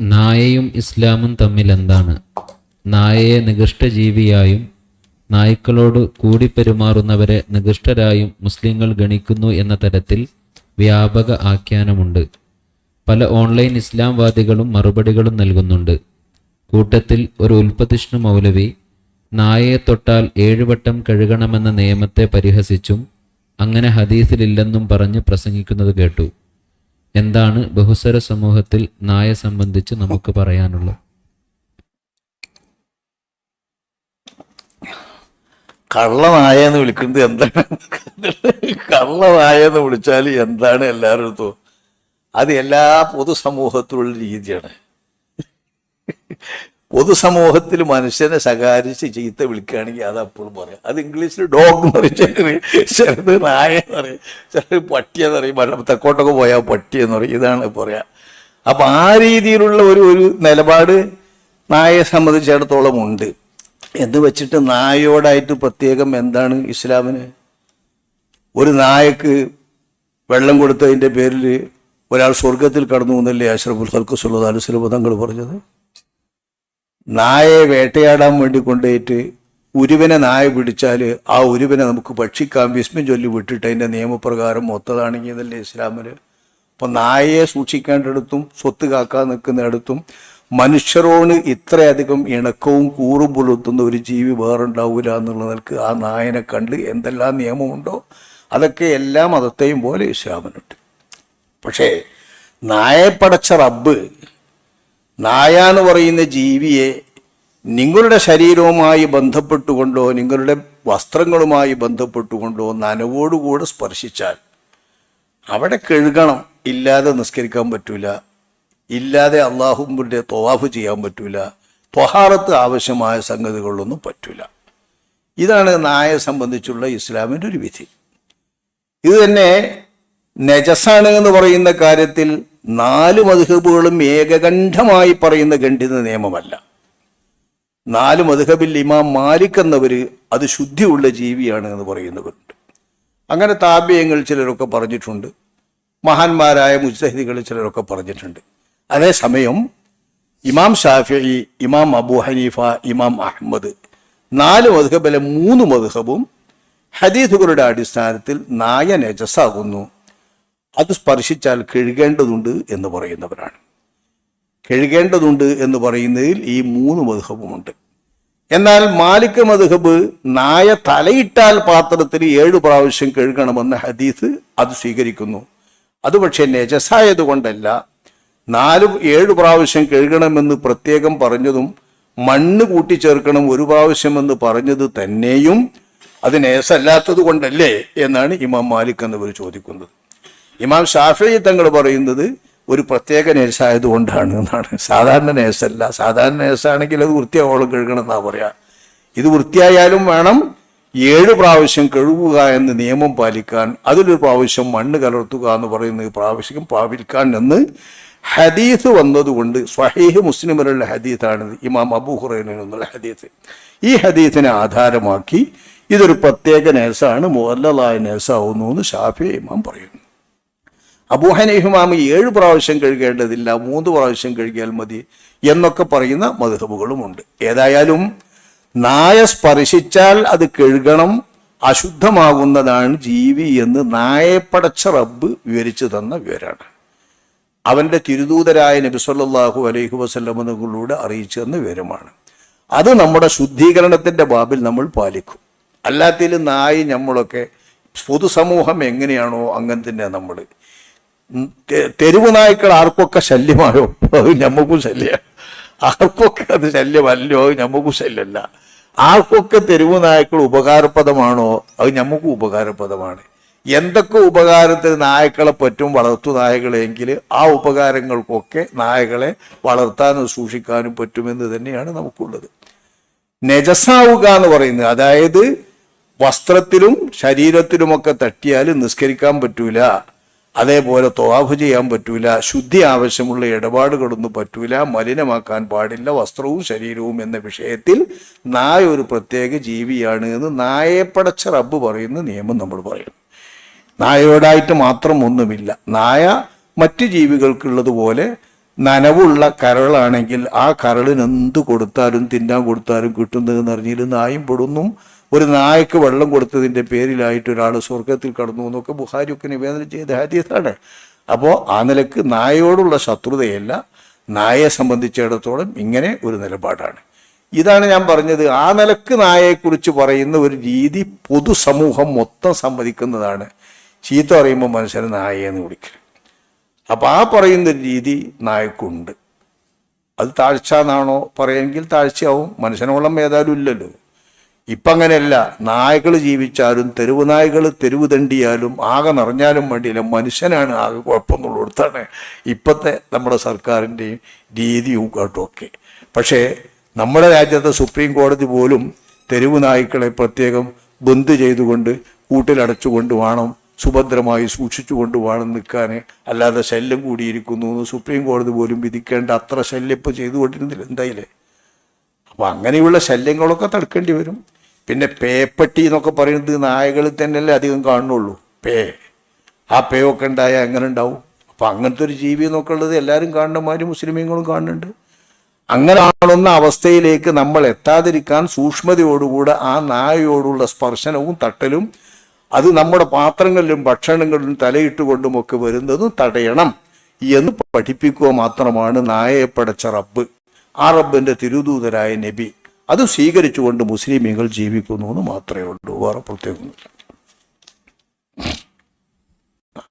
നായയും ഇസ്ലാമും തമ്മിൽ എന്താണ്? നായയെ നികൃഷ്ടജീവിയായും നായ്ക്കളോട് കൂടിപ്പെരുമാറുന്നവരെ നികൃഷ്ടരായും മുസ്ലിങ്ങൾ ഗണിക്കുന്നു എന്ന തരത്തിൽ വ്യാപക ആഖ്യാനമുണ്ട്. പല ഓൺലൈൻ ഇസ്ലാംവാദികളും മറുപടികളും നൽകുന്നുണ്ട്. കൂട്ടത്തിൽ ഒരു ഉൽപ്പതിഷ്ണു മൗലവി നായയെ തൊട്ടാൽ ഏഴുവട്ടം കഴുകണമെന്ന നിയമത്തെ പരിഹസിച്ചും അങ്ങനെ ഹദീസിലില്ലെന്നും പറഞ്ഞ് പ്രസംഗിക്കുന്നത് കേട്ടു. എന്താണ് ബഹുസ്വര സമൂഹത്തിൽ നായ സംബന്ധിച്ച് നമുക്ക് പറയാനുള്ളത്? കള്ളനായ എന്ന് വിളിക്കുന്നത് എന്താണ്? കള്ളനായ എന്ന് വിളിച്ചാൽ എന്താണ് എല്ലാവരും അത് എല്ലാ പൊതുസമൂഹത്തിലുള്ള രീതിയാണ്. പൊതുസമൂഹത്തിൽ മനുഷ്യനെ ശകാരിച്ച് ചീത്ത വിളിക്കുകയാണെങ്കിൽ അത് അപ്പോഴും പറയാം. അത് ഇംഗ്ലീഷിൽ ഡോഗ് എന്ന് പറയും. ചിലർ ചിലത് നായ എന്ന് പറയും. ചിലർ പട്ടി എന്ന് പറയും. മല- തെക്കോട്ടൊക്കെ പോയാൽ പട്ടി എന്ന് പറയും. ഇതാണ് പറയാ. അപ്പം ആ രീതിയിലുള്ള ഒരു ഒരു നിലപാട് നായയെ സംബന്ധിച്ചിടത്തോളം ഉണ്ട്. എന്ന് വെച്ചിട്ട് നായയോടായിട്ട് പ്രത്യേകം എന്താണ് ഇസ്ലാമിന്? ഒരു നായക്ക് വെള്ളം കൊടുത്തതിന്റെ പേരിൽ ഒരാൾ സ്വർഗത്തിൽ കടന്നു എന്നല്ലേ അഷ്റഫുൽ ഹൽക്ക് സുല്ലാ അലുസ്ലം തങ്ങൾ പറഞ്ഞത്? നായയെ വേട്ടയാടാൻ വേണ്ടി കൊണ്ടുപോയിട്ട് ഉരുവിനെ നായ പിടിച്ചാൽ ആ ഉരുവിനെ നമുക്ക് ഭക്ഷിക്കാം വിസ്മയം ചൊല്ലി വിട്ടിട്ട് അതിന്റെ നിയമപ്രകാരം മൊത്തതാണെങ്കിൽ ഇതല്ലേ ഇസ്ലാമിൽ അപ്പം നായയെ സൂക്ഷിക്കേണ്ടിടത്തും സ്വത്ത് കാക്കാൻ നിൽക്കുന്നിടത്തും മനുഷ്യരോട് ഇത്രയധികം ഇണക്കവും കൂറും പുലർത്തുന്ന ഒരു ജീവി വേറുണ്ടാവില്ല എന്നുള്ള നിലയ്ക്ക് ആ നായനെ കണ്ട് എന്തെല്ലാം നിയമമുണ്ടോ അതൊക്കെ എല്ലാ മതത്തെയും പോലെ ഇസ്ലാമിനുണ്ട്. പക്ഷേ നായപ്പടച്ച പടച്ച റബ്ബ് നായ എന്ന് പറയുന്ന ജീവിയെ നിങ്ങളുടെ ശരീരവുമായി ബന്ധപ്പെട്ടുകൊണ്ടോ നിങ്ങളുടെ വസ്ത്രങ്ങളുമായി ബന്ധപ്പെട്ടുകൊണ്ടോ നനവോടുകൂടെ സ്പർശിച്ചാൽ അവിടെ കഴുകണം. ഇല്ലാതെ നിസ്കരിക്കാൻ പറ്റൂല. ഇല്ലാതെ അള്ളാഹുബിന്റെ തൊവാഫ് ചെയ്യാൻ പറ്റൂല. തൊഹാറത്ത് ആവശ്യമായ സംഗതികളൊന്നും പറ്റൂല. ഇതാണ് നായയെ സംബന്ധിച്ചുള്ള ഇസ്ലാമിന്റെ ഒരു വിധി. ഇത് തന്നെ നജസാണ് എന്ന് പറയുന്ന കാര്യത്തിൽ നാല് മധുഹബുകളും ഏകകണ്ഠമായി പറയുന്ന ഖണ്ഡിത നിയമമല്ല. നാല് മധുഹബിൽ ഇമാം മാലിക് എന്നവര് അത് ശുദ്ധിയുള്ള ജീവിയാണ് എന്ന് പറയുന്നവരുണ്ട്. അങ്ങനെ താപ്യങ്ങൾ ചിലരൊക്കെ പറഞ്ഞിട്ടുണ്ട്. മഹാന്മാരായ മുജ്തഹിദികൾ ചിലരൊക്കെ പറഞ്ഞിട്ടുണ്ട്. അതേസമയം ഇമാം ഷാഫി ഇമാം അബു ഹനീഫ ഇമാം അഹമ്മദ് നാല് മധുഹബിലെ മൂന്ന് മധുഹബും ഹദീസുകളുടെ അടിസ്ഥാനത്തിൽ നായ നജസാകുന്നു. അത് സ്പർശിച്ചാൽ കഴുകേണ്ടതുണ്ട് എന്ന് പറയുന്നവരാണ്. കഴുകേണ്ടതുണ്ട് എന്ന് പറയുന്നതിൽ ഈ മൂന്ന് മധുഹബുമുണ്ട്. എന്നാൽ മാലിക് മധുഹബ് നായ തലയിട്ടാൽ പാത്രത്തിൽ ഏഴു പ്രാവശ്യം കഴുകണമെന്ന ഹദീസ് അത് സ്വീകരിക്കുന്നു. അത് പക്ഷേ നജസായത് കൊണ്ടല്ല നാല് ഏഴ് പ്രാവശ്യം കഴുകണമെന്ന് പ്രത്യേകം പറഞ്ഞതും മണ്ണ് കൂട്ടിച്ചേർക്കണം ഒരു പ്രാവശ്യം എന്ന് പറഞ്ഞത് തന്നെയും അത് നേസല്ലാത്തത് കൊണ്ടല്ലേ എന്നാണ് ഇമാം മാലിക് എന്നവർ ചോദിക്കുന്നത്. ഇമാം ഷാഫി തങ്ങൾ പറയുന്നത് ഒരു പ്രത്യേക നേഴ്സായത് കൊണ്ടാണ് എന്നാണ്. സാധാരണ നേഴ്സല്ല. സാധാരണ നേഴ്സാണെങ്കിൽ അത് വൃത്തിയാവോളം കഴുകണം എന്നാ പറയാ. ഇത് വൃത്തിയായാലും വേണം ഏഴ് പ്രാവശ്യം കഴുകുക എന്ന് നിയമം പാലിക്കാൻ അതിലൊരു പ്രാവശ്യം മണ്ണ് കലർത്തുക എന്ന് പറയുന്നത് പ്രാവശ്യം പാലിക്കാൻ എന്ന് ഹദീസ് വന്നതുകൊണ്ട് സ്വഹീഹ് മുസ്ലിമിലുള്ള ഹദീസാണ് ഇമാം അബു നിന്നുള്ള ഹദീസ്. ഈ ഹദീസിനെ ആധാരമാക്കി ഇതൊരു പ്രത്യേക നേഴ്സാണ് മുവല്ലലായ നേഴ്സാവുന്നു എന്ന് ഷാഫി ഇമാം പറയുന്നു. അബൂഹനഹിമാമ് ഏഴ് പ്രാവശ്യം കഴുകേണ്ടതില്ല മൂന്ന് പ്രാവശ്യം കഴുകിയാൽ മതി എന്നൊക്കെ പറയുന്ന മധുഹബുകളുമുണ്ട്. ഏതായാലും നായ സ്പർശിച്ചാൽ അത് കഴുകണം അശുദ്ധമാകുന്നതാണ് ജീവി എന്ന് നായപ്പടച്ച റബ്ബ് വിവരിച്ചു തന്ന വിവരമാണ് അവന്റെ തിരുദൂതരായ നബി സല്ലല്ലാഹു അലൈഹി വസല്ലമകളിലൂടെ അറിയിച്ചു തന്ന വിവരമാണ്. അത് നമ്മുടെ ശുദ്ധീകരണത്തിന്റെ ബാബിൽ നമ്മൾ പാലിക്കും. അല്ലാത്തതിൽ നായി നമ്മളൊക്കെ പൊതുസമൂഹം എങ്ങനെയാണോ അങ്ങനെ തന്നെ നമ്മൾ തെരുവ് നായ്ക്കൾ ആർക്കൊക്കെ ശല്യമായോ? അത് ഞമ്മക്കും ശല്യമാണ്. ആർക്കൊക്കെ അത് ശല്യമല്ലോ അത് ഞമ്മക്കും ശല്യമല്ല. ആർക്കൊക്കെ തെരുവ് നായ്ക്കൾ ഉപകാരപ്രദമാണോ? അത് ഞമ്മക്കും ഉപകാരപ്രദമാണ്. എന്തൊക്കെ ഉപകാരത്തിന് നായ്ക്കളെ പറ്റും വളർത്തു നായകളെങ്കിൽ ആ ഉപകാരങ്ങൾക്കൊക്കെ നായകളെ വളർത്താനും സൂക്ഷിക്കാനും പറ്റുമെന്ന് തന്നെയാണ് നമുക്കുള്ളത്. നെജസാവുക എന്ന് പറയുന്നത് അതായത് വസ്ത്രത്തിലും ശരീരത്തിലുമൊക്കെ തട്ടിയാൽ നിസ്കരിക്കാൻ പറ്റൂല. അതേപോലെ തോവാഫ് ചെയ്യാൻ പറ്റൂല ശുദ്ധി ആവശ്യമുള്ള ഇടപാടുകളൊന്നും പറ്റൂല മലിനമാക്കാൻ പാടില്ല വസ്ത്രവും ശരീരവും എന്ന വിഷയത്തിൽ നായ ഒരു പ്രത്യേക ജീവിയാണ് എന്ന് നായയെ പടച്ച റബ്ബ് പറയുന്ന നിയമം നമ്മൾ പറയുന്നു. നായയോടായിട്ട് മാത്രം ഒന്നുമില്ല. നായ മറ്റ് ജീവികൾക്കുള്ളതുപോലെ നനവുള്ള കരളാണെങ്കിൽ ആ കരളിന് എന്ത് കൊടുത്താലും തിന്നാൻ കൊടുത്താലും കിട്ടുന്നതെന്ന് അറിഞ്ഞില്ല. നായും പെടുന്നു. ഒരു നായക്ക് വെള്ളം കൊടുത്തതിന്റെ പേരിലായിട്ട് ഒരാൾ സ്വർഗത്തിൽ കടന്നു എന്നൊക്കെ ബുഹാരിയൊക്കെ നിവേദനം ചെയ്ത ഹദീസാണ്. അപ്പോൾ ആ നിലയ്ക്ക് നായയോടുള്ള ശത്രുതയല്ല നായയെ സംബന്ധിച്ചിടത്തോളം ഇങ്ങനെ ഒരു നിലപാടാണ്. ഇതാണ് ഞാൻ പറഞ്ഞത്. ആ നിലയ്ക്ക് നായയെക്കുറിച്ച് പറയുന്ന ഒരു രീതി പൊതുസമൂഹം മൊത്തം സമ്മതിക്കുന്നതാണ്. ചീത്ത പറയുമ്പോൾ മനുഷ്യനെ നായയെന്ന് വിളിക്കൽ അപ്പം ആ പറയുന്ന രീതി നായക്കുണ്ട്. അത് താഴ്ച എന്നാണോ പറയുമെങ്കിൽ താഴ്ചയാവും. മനുഷ്യനോളം ഏതായാലും ഇല്ലല്ലോ. ഇപ്പം അങ്ങനെയല്ല. നായകൾ ജീവിച്ചാലും തെരുവ് നായകൾ തെരുവ് തണ്ടിയാലും ആകെ നിറഞ്ഞാലും വേണ്ടിയില്ല. മനുഷ്യനാണ് ആകെ കുഴപ്പമെന്നുള്ളിടത്താണ് ഇപ്പോഴത്തെ നമ്മുടെ സർക്കാരിന്റെയും രീതിയും കാട്ടുമൊക്കെ പക്ഷേ നമ്മുടെ രാജ്യത്തെ സുപ്രീം കോടതി പോലും തെരുവ് നായ്ക്കളെ പ്രത്യേകം ബന്ധു ചെയ്തുകൊണ്ട് കൂട്ടിലടച്ചുകൊണ്ട് വേണം സുഭദ്രമായി സൂക്ഷിച്ചുകൊണ്ട് വേണം നിൽക്കാൻ അല്ലാതെ ശല്യം കൂടിയിരിക്കുന്നു എന്ന് സുപ്രീം കോടതി പോലും വിധിക്കേണ്ട അത്ര ശല്യം ഇപ്പോൾ ചെയ്തുകൊണ്ടിരുന്നില്ല എന്തായാലേ. അപ്പോൾ അങ്ങനെയുള്ള ശല്യങ്ങളൊക്കെ തടുക്കേണ്ടി വരും. പിന്നെ പേപ്പട്ടി എന്നൊക്കെ പറയുന്നത് നായകളിൽ തന്നെയല്ലേ അധികം കാണുന്നുള്ളൂ. പേ. ആ പേ ഒക്കെ ഉണ്ടായാൽ എങ്ങനെ ഉണ്ടാവും? അപ്പം അങ്ങനത്തെ ഒരു ജീവി എന്നൊക്കെ ഉള്ളത് എല്ലാവരും കാണുന്നമാര് മുസ്ലിമീങ്ങളും കാണുന്നുണ്ട്. അങ്ങനെ അവസ്ഥയിലേക്ക് നമ്മൾ എത്താതിരിക്കാൻ സൂക്ഷ്മതയോടുകൂടെ ആ നായയോടുള്ള സ്പർശനവും തട്ടലും അത് നമ്മുടെ പാത്രങ്ങളിലും ഭക്ഷണങ്ങളിലും തലയിട്ടുകൊണ്ടും ഒക്കെ വരുന്നതും തടയണം എന്ന് പഠിപ്പിക്കുക മാത്രമാണ് നായപ്പടച്ച റബ്ബ്. ആ റബ്ബിന്റെ തിരുദൂതരായ നബി. അത് സ്വീകരിച്ചുകൊണ്ട് മുസ്ലിമീങ്ങൾ ജീവിക്കുന്നു എന്ന് മാത്രമേ ഉള്ളൂ. വേറെ പ്രത്യേകമൊന്നുമില്ല.